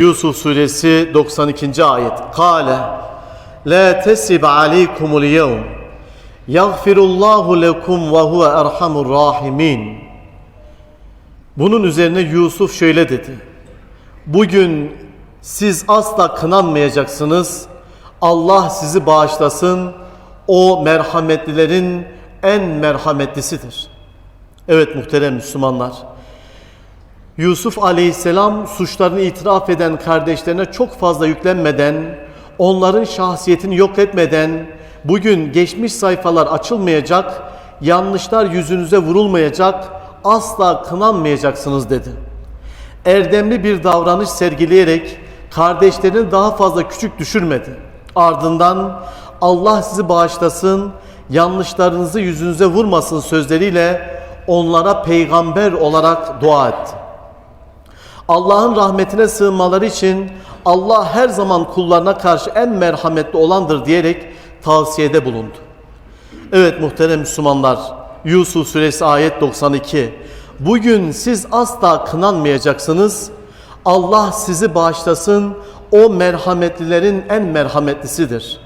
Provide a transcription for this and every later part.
Yusuf suresi 92. ayet. Kale La tesib aleykumul yevm Yagfirullahu lekum ve huve erhamur rahimin Bunun üzerine Yusuf şöyle dedi. Bugün siz asla kınanmayacaksınız. Allah sizi bağışlasın. O merhametlilerin en merhametlisidir. Evet muhterem Müslümanlar. Yusuf aleyhisselam suçlarını itiraf eden kardeşlerine çok fazla yüklenmeden, onların şahsiyetini yok etmeden, bugün geçmiş sayfalar açılmayacak, yanlışlar yüzünüze vurulmayacak, asla kınanmayacaksınız dedi. Erdemli bir davranış sergileyerek kardeşlerini daha fazla küçük düşürmedi. Ardından Allah sizi bağışlasın, yanlışlarınızı yüzünüze vurmasın sözleriyle onlara peygamber olarak dua etti. Allah'ın rahmetine sığınmaları için Allah her zaman kullarına karşı en merhametli olandır diyerek tavsiyede bulundu. Evet muhterem Müslümanlar Yusuf suresi ayet 92 Bugün siz asla kınanmayacaksınız. Allah sizi bağışlasın. O merhametlilerin en merhametlisidir.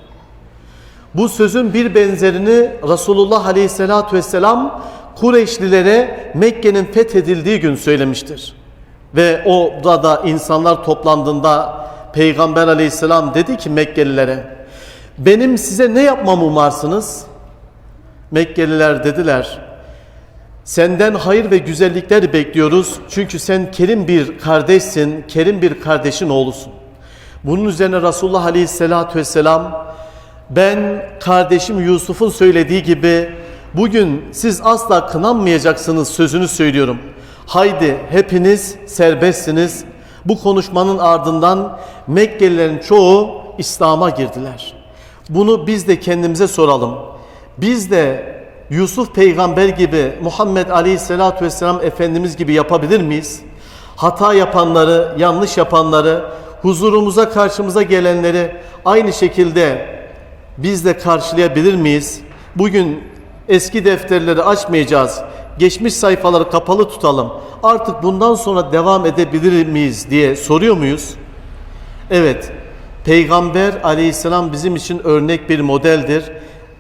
Bu sözün bir benzerini Resulullah Aleyhisselatü Vesselam Kureyşlilere Mekke'nin fethedildiği gün söylemiştir. Ve o da insanlar toplandığında Peygamber aleyhisselam dedi ki Mekkelilere benim size ne yapmamı umarsınız? Mekkeliler dediler senden hayır ve güzellikler bekliyoruz çünkü sen kerim bir kardeşsin, kerim bir kardeşin oğlusun. Bunun üzerine Resulullah aleyhisselatü vesselam ben kardeşim Yusuf'un söylediği gibi bugün siz asla kınanmayacaksınız sözünü söylüyorum. Haydi hepiniz serbestsiniz. Bu konuşmanın ardından Mekkelilerin çoğu İslam'a girdiler. Bunu biz de kendimize soralım. Biz de Yusuf peygamber gibi Muhammed Aleyhisselatü Vesselam Efendimiz gibi yapabilir miyiz? Hata yapanları, yanlış yapanları, huzurumuza karşımıza gelenleri aynı şekilde biz de karşılayabilir miyiz? Bugün eski defterleri açmayacağız. Geçmiş sayfaları kapalı tutalım. Artık bundan sonra devam edebilir miyiz diye soruyor muyuz? Evet. Peygamber aleyhisselam bizim için örnek bir modeldir.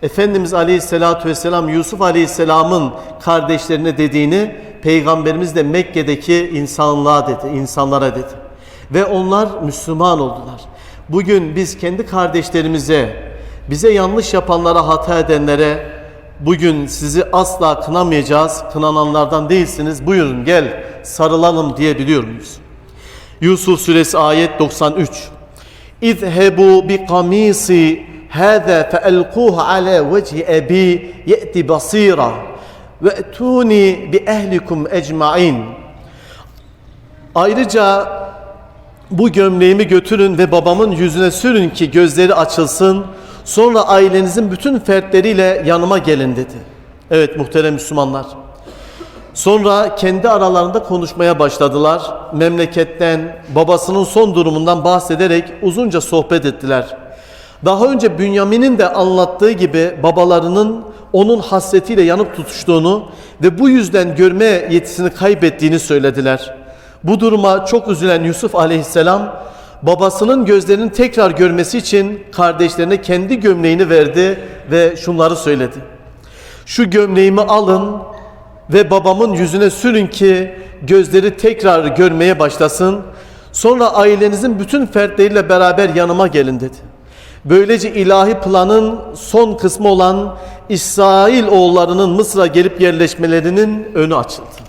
Efendimiz aleyhisselatü vesselam Yusuf aleyhisselamın kardeşlerine dediğini Peygamberimiz de Mekke'deki insanlığa dedi, insanlara dedi. Ve onlar Müslüman oldular. Bugün biz kendi kardeşlerimize, bize yanlış yapanlara, hata edenlere bugün sizi asla kınamayacağız, kınananlardan değilsiniz, buyurun gel sarılalım diyebiliyor muyuz? Yusuf suresi ayet 93 İzhebu bi kamisi hâzâ feelkûhu alâ vecihi ebî ye'ti basîra ve etûni bi ehlikum ecmaîn Ayrıca bu gömleğimi götürün ve babamın yüzüne sürün ki gözleri açılsın. Sonra ailenizin bütün fertleriyle yanıma gelin dedi. Evet muhterem Müslümanlar. Sonra kendi aralarında konuşmaya başladılar. Memleketten, babasının son durumundan bahsederek uzunca sohbet ettiler. Daha önce Bünyamin'in de anlattığı gibi babalarının onun hasretiyle yanıp tutuştuğunu ve bu yüzden görme yetisini kaybettiğini söylediler. Bu duruma çok üzülen Yusuf aleyhisselam babasının gözlerinin tekrar görmesi için kardeşlerine kendi gömleğini verdi ve şunları söyledi. Şu gömleğimi alın ve babamın yüzüne sürün ki gözleri tekrar görmeye başlasın. Sonra ailenizin bütün fertleriyle beraber yanıma gelin dedi. Böylece ilahi planın son kısmı olan İsrail oğullarının Mısır'a gelip yerleşmelerinin önü açıldı.